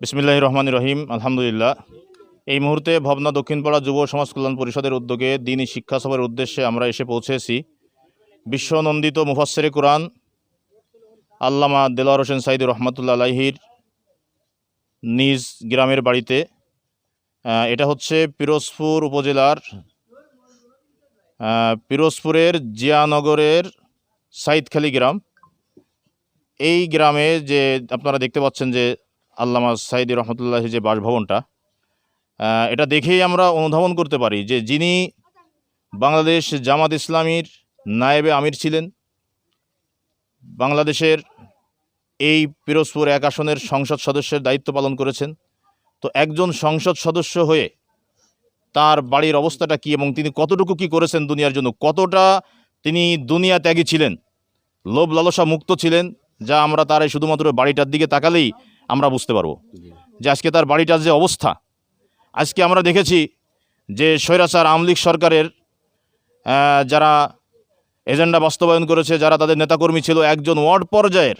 বিসমিল্লাহ রহমান রহিম আলহামদুলিল্লাহ। এই মুহূর্তে ভবনা দক্ষিণপাড়া যুব সমাজ কল্যাণ পরিষদের উদ্যোগে দিনই শিক্ষা সভার উদ্দেশ্যে আমরা এসে পৌঁছেছি। বিশ্বনন্দিত মুফাসসিরে কোরআন, আল্লামা দেলোয়ার হোসেন সাইদ রহমতুল্লা আলাহির নিজ গ্রামের বাড়িতে এটা হচ্ছে পিরোজপুর উপজেলার পিরোজপুরের জিয়ানগরের সাইদখালী গ্রাম। এই গ্রামে যে আপনারা দেখতে পাচ্ছেন যে আল্লামা সাইদি রহমতুল্লাহ যে বাসভবনটা এটা দেখেই আমরা অনুধাবন করতে পারি যে যিনি বাংলাদেশ জামাত ইসলামীর নায়েবে আমির ছিলেন, বাংলাদেশের এই পিরোজপুর এক আসনের সংসদ সদস্যের দায়িত্ব পালন করেছেন। তো একজন সংসদ সদস্য হয়ে তার বাড়ির অবস্থাটা কী এবং তিনি কতটুকু কি করেছেন দুনিয়ার জন্য, কতটা তিনি দুনিয়া ত্যাগী ছিলেন, লোভ লালসা মুক্ত ছিলেন, যা আমরা তার শুধুমাত্র বাড়িটার দিকে তাকালেই আমরা বুঝতে পারব। যে আজকে তার বাড়িটার যে অবস্থা, আজকে আমরা দেখেছি যে স্বৈরাচার আমলিক সরকারের যারা এজেন্ডা বাস্তবায়ন করেছে, যারা তাদের নেতাকর্মী ছিল, একজন ওয়ার্ড পর্যায়ের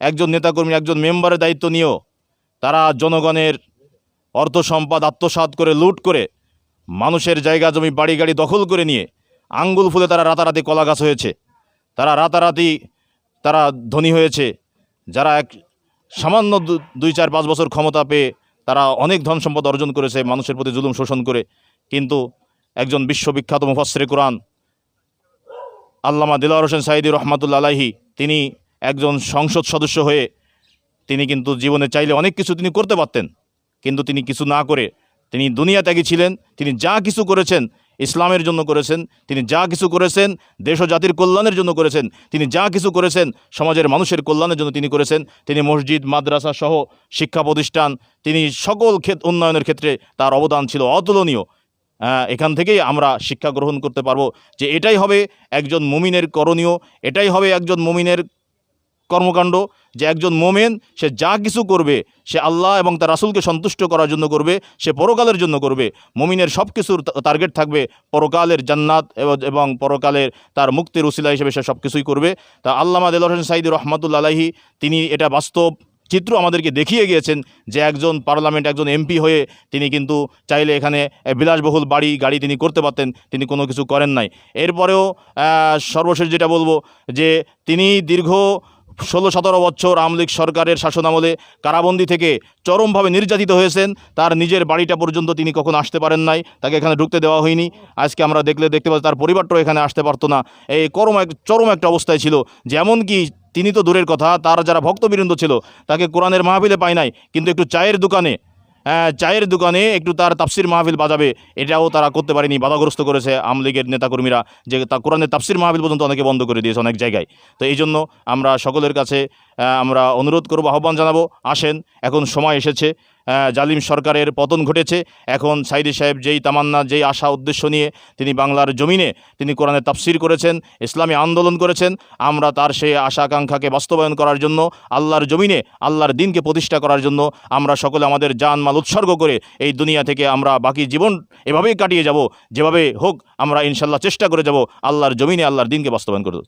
একজন নেতাকর্মী, একজন মেম্বারের দায়িত্ব নিয়েও তারা জনগণের অর্থ সম্পদ আত্মসাৎ করে, লুট করে, মানুষের জায়গা, জমি, বাড়ি, গাড়ি দখল করে নিয়ে আঙ্গুল ফুলে তারা রাতারাতি কলা গাছ হয়েছে। তারা রাতারাতি তারা ধনী হয়েছে। যারা এক সামান্য দুই চার পাঁচ বছর ক্ষমতা পেয়ে তারা অনেক ধন সম্পদ অর্জন করেছে, মানুষের প্রতি জুলুম শোষণ করে। কিন্তু একজন বিশ্ববিখ্যাত মুফাসসিরে কোরআন, আল্লামা দিলার হোসেন সাইদি রহমাতুল্লা আলাহি তিনি একজন সংসদ সদস্য হয়ে তিনি কিন্তু জীবনে চাইলে অনেক কিছু তিনি করতে পারতেন। কিন্তু তিনি কিছু না করে তিনি দুনিয়া ত্যাগী ছিলেন, তিনি যা কিছু করেছেন ইসলামের জন্য করেছেন, তিনি যা কিছু করেছেন দেশ জাতির কল্যাণের জন্য করেছেন, তিনি যা কিছু করেছেন, সমাজের মানুষের কল্যাণের জন্য তিনি করেছেন, তিনি মসজিদ, মাদ্রাসা সহ শিক্ষা প্রতিষ্ঠান, তিনি সকল ক্ষেত উন্নয়নের ক্ষেত্রে তার অবদান ছিল অতুলনীয়। এখান থেকেই আমরা শিক্ষা গ্রহণ করতে পারব যে এটাই হবে একজন মুমিনের করণীয়, এটাই হবে একজন মুমিনের কর্মকাণ্ড, যে একজন মোমেন, সে যা কিছু করবে, সে আল্লাহ এবং তার রাসূলকে সন্তুষ্ট করার জন্য করবে, সে পরকালের জন্য করবে। মুমিনের সব কিছুর টার্গেট থাকবে পরকালের জান্নাত এবং- পরকালের তার মুক্তির উসিলা হিসেবে সে সব কিছুই করবে। তা আল্লামা দেল হোসেন সাইদি রহমাতুল্লা আলাহি তিনি এটা বাস্তব চিত্র আমাদেরকে দেখিয়ে গিয়েছেন যে একজন পার্লামেন্ট, একজন এমপি হয়ে তিনি কিন্তু চাইলে এখানে বিলাসবহুল বাড়ি, গাড়ি তিনি করতে পারতেন, তিনি কোনো কিছু করেন নাই। এরপরেও সর্বশেষ যেটা বলব যে তিনি দীর্ঘ ষোলো সতেরো বছর আমলিক সরকারের শাসনামলে কারাবন্দি থেকে চরমভাবে নির্যাতিত হয়েছেন। তার নিজের বাড়িটা পর্যন্ত তিনি কখনো আসতে পারেন নাই। তাকে এখানে ঢুকতে দেওয়া হয়নি। আজকে আমরা দেখলে দেখতে পাচ্ছি তার পরিবারটাও এখানে আসতে পারতো না। এই করম এক, চরম একটা অবস্থায় ছিল। যেমন কি তিনি তো দূরের কথা, তার যারা ভক্তবৃন্দ ছিল, তাকে কোরআনের মাহফিলে পায় নাই। কিন্তু একটু চায়ের দোকানে চায়ের দোকানে একটু তার তাফসির মাহফিল বাজাবে। এটাও তারা করতে পারেনি, বাধাগ্রস্ত করেছে আমলিগের নেতাকর্মীরা যে তা কোরআনের তাপসির মাহফিল পর্যন্ত অনেকে বন্ধ করে দিয়েছে অনেক জায়গায়। তো এই জন্য আমরা সকলের কাছে আমরা অনুরোধ করব, আহ্বান জানাব, আসেন, এখন সময় এসেছে। জালিম সরকারের পতন ঘটেছে। এখন সাইদি সাহেব যেই তামান্না, যেই আশা, উদ্দেশ্য নিয়ে তিনি বাংলার জমিনে তিনি কোরআনের তাফসির করেছেন, ইসলামী আন্দোলন করেছেন, আমরা তার সেই আশা আকাঙ্ক্ষাকে বাস্তবায়ন করার জন্য, আল্লাহর জমিনে, আল্লাহর দিনকে প্রতিষ্ঠা করার জন্য আমরা সকলে আমাদের জান মাল উৎসর্গ করে এই দুনিয়া থেকে আমরা বাকি জীবন এভাবেই কাটিয়ে যাব। যেভাবে হোক আমরা ইনশাল্লাহ চেষ্টা করে যাব, আল্লাহর জমিনে, আল্লাহর দিনকে বাস্তবায়ন করতে।